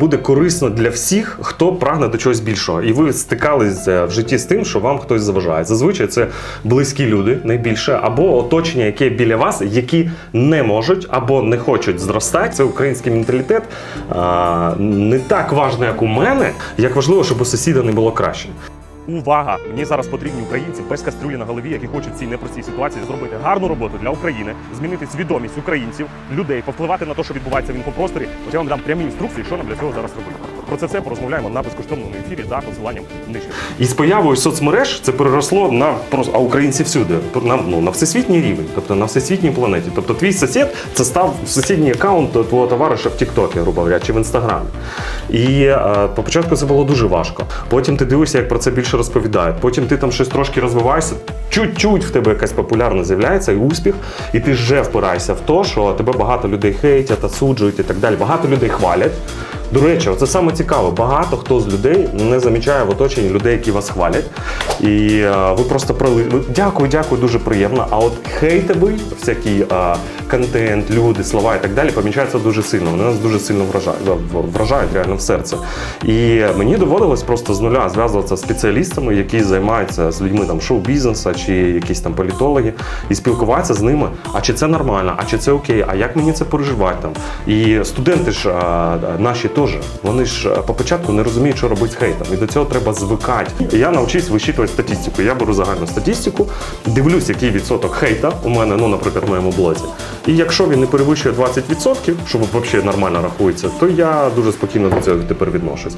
буде корисно для всіх, хто прагне до чогось більшого. І ви стикалися в житті з тим, що вам хтось заважає. Зазвичай це близькі люди найбільше, або оточення, яке біля вас, які не можуть або не хочуть зростати. Це український менталітет а, не так важливо, як у мене, як важливо, щоб у сусіда не було краще. Увага! Мені зараз потрібні українці без кастрюлі на голові, які хочуть в цій непростій ситуації зробити гарну роботу для України, змінити свідомість українців, людей, повпливати на те, що відбувається в інфопросторі. От я вам дам прямі інструкції, що нам для цього зараз робити. Про це все порозмовляємо на безкоштовному ефірі за посиланням нижче. І з появою соцмереж це переросло на просто а українці всюди, на, ну, на всесвітній рівень, тобто на всесвітній планеті. Тобто твій сусід це став сусідній аккаунт твого товариша в Тіктокі, грубо говоря, чи в інстаграмі. І е, по початку це було дуже важко. Потім ти дивишся, як про це більше розповідають. Потім ти там щось трошки розвиваєшся, чуть-чуть в тебе якась популярність з'являється і успіх, і ти вже впираєшся в те, що тебе багато людей хейтять, осуджують і так далі. Багато людей хвалять. До речі, це саме цікаво. Багато хто з людей не замічає в оточенні людей, які вас хвалять. І е, ви просто прили. Дякую, дякую, дуже приємно. А от хейтовий, всякий е, контент, люди, слова і так далі помічаються дуже сильно. Вони нас дуже сильно вражають, вражають реально в серце. І мені доводилось просто з нуля зв'язуватися з спеціалістами, які займаються з людьми там шоу-бізнесу чи якісь там політологи, і спілкуватися з ними. А чи це нормально, а чи це окей, а як мені це переживати там? І студенти ж а, наші теж, вони ж по початку не розуміють, що робити з хейтом. І до цього треба звикати. Я навчився вичитувати статистику. Я беру загальну статистику, дивлюсь, який відсоток хейта у мене, ну, наприклад, в моєму блозі. І якщо він не перевищує 20%, що взагалі нормально рахується, то я дуже спокійно до цього тепер відношусь.